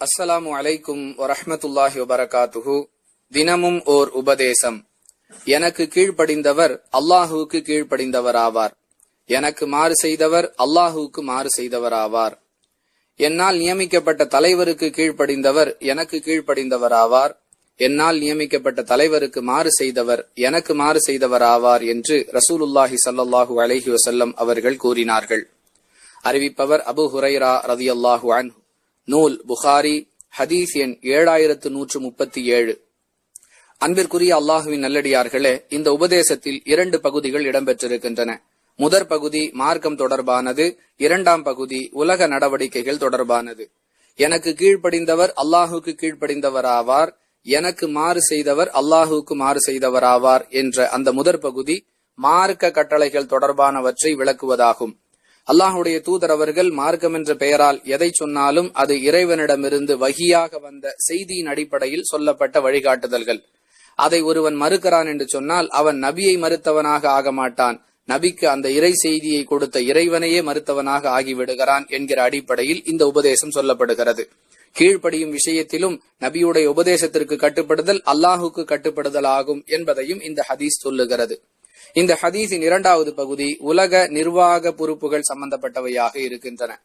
அஸ்ஸலாமு அலைக்கும் வரஹமத்துல்லாஹி வபரகாத்துஹு. தினமும் ஓர் உபதேசம். எனக்கு கீழ்ப்படிந்தவர் அல்லாஹுவுக்கு கீழ்ப்படிந்தவர் ஆவார் எனக்கு மாறு செய்தவர் அல்லாஹுவுக்கு மாறு செய்தவர் ஆவார் என்னால் நியமிக்கப்பட்ட தலைவருக்கு கீழ்ப்படிந்தவர் எனக்கு கீழ்ப்படிந்தவர் ஆவார் என்னால் நியமிக்கப்பட்ட தலைவருக்கு மாறு செய்தவர் எனக்கு மாறு செய்தவர் ஆவார் என்று ரசூலுல்லாஹி ஸல்லல்லாஹு அலஹி வசல்லம் அவர்கள் கூறினார்கள். அறிவிப்பவர் அபு ஹுரைரா ரதியல்லாஹு அன்ஹு. நூல் புகாரி ஹதீஸ் எண் ஏழாயிரத்து நூற்று முப்பத்தி ஏழு. அன்பிற்குரிய அல்லாஹுவின் நல்லடியார்களே இந்த உபதேசத்தில் இரண்டு பகுதிகள் இடம்பெற்றிருக்கின்றன. முதற் பகுதி மார்க்கம் தொடர்பானது இரண்டாம் பகுதி உலக நடவடிக்கைகள் தொடர்பானது. எனக்கு கீழ்ப்படிந்தவர் அல்லாஹுக்கு கீழ்ப்படிந்தவராவார் எனக்கு மாறு செய்தவர் அல்லாஹுக்கு மாறு செய்தவராவார் என்ற அந்த முதற் பகுதி மார்க்க கட்டளைகள் தொடர்பானவற்றை விளக்குவதாகும். அல்லாஹுடைய தூதர் அவர்கள் மார்க்கம் என்ற பெயரால் எதை சொன்னாலும் அது இறைவனிடமிருந்து வகியாக வந்த செய்தியின் அடிப்படையில் சொல்லப்பட்ட வழிகாட்டுதல்கள். அதை ஒருவன் மறுக்கிறான் என்று சொன்னால் அவன் நபியை மறுத்தவனாக ஆக மாட்டான். நபிக்கு அந்த இறை செய்தியை கொடுத்த இறைவனையே மறுத்தவனாக ஆகிவிடுகிறான் என்கிற அடிப்படையில் இந்த உபதேசம் சொல்லப்படுகிறது. கீழ்ப்படியும் விஷயத்திலும் நபியுடைய உபதேசத்திற்கு கட்டுப்படுதல் அல்லாஹுக்கு கட்டுப்படுதல் ஆகும் என்பதையும் இந்த ஹதீஸ் சொல்லுகிறது. இந்த ஹதீஸின் இரண்டாவது பகுதி உலக நிர்வாக பொறுப்புகள் சம்பந்தப்பட்டவையாக இருக்கின்றன.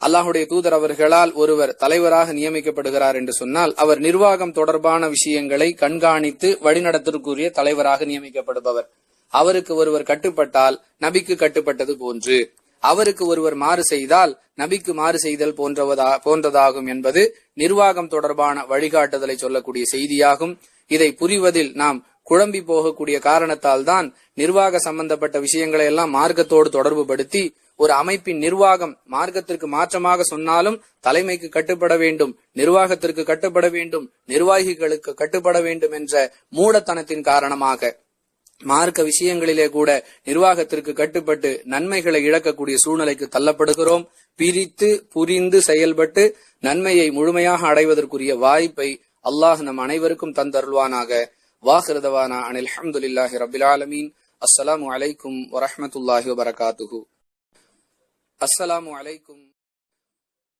அல்லாஹுடைய தூதர் அவர்களால் ஒருவர் தலைவராக நியமிக்கப்படுகிறார் என்று சொன்னால் அவர் நிர்வாகம் தொடர்பான விஷயங்களை கண்காணித்து வழிநடத்திற்குரிய தலைவராக நியமிக்கப்படுபவர். அவருக்கு ஒருவர் கட்டுப்பட்டால் நபிக்கு கட்டுப்பட்டது போன்று அவருக்கு ஒருவர் மாறு செய்தால் நபிக்கு மாறு செய்தல் போன்றவதா போன்றதாகும் என்பது நிர்வாகம் தொடர்பான வழிகாட்டுதலை சொல்லக்கூடிய செய்தியாகும். இதை புரிவதில் நாம் குழம்பி போகக்கூடிய காரணத்தால் தான் நிர்வாக சம்பந்தப்பட்ட விஷயங்களை எல்லாம் மார்க்கத்தோடு தொடர்பு படுத்தி ஒரு அமைப்பின் நிர்வாகம் மார்க்கத்திற்கு மாற்றமாக சொன்னாலும் தலைமைக்கு கட்டுப்பட வேண்டும் நிர்வாகத்திற்கு கட்டுப்பட வேண்டும் நிர்வாகிகளுக்கு கட்டுப்பட வேண்டும் என்ற மூடத்தனத்தின் காரணமாக மார்க்க விஷயங்களிலே கூட நிர்வாகத்திற்கு கட்டுப்பட்டு நன்மைகளை இழக்கக்கூடிய சூழ்நிலைக்கு தள்ளப்படுகிறோம். பிரித்து புரிந்து செயல்பட்டு நன்மையை முழுமையாக அடைவதற்குரிய வாய்ப்பை அல்லாஹ் நம் அனைவருக்கும் தந்தருள்வானாக. வாஹிருதவானா அனில் அஹமதுல்லாஹி ரபில் ஆலமீன் அஸ்ஸலாமு அலைக்கும் வரஹமத்துல்லாஹி வபரகாத்துஹு அஸ்ஸலாமு அலைக்கும்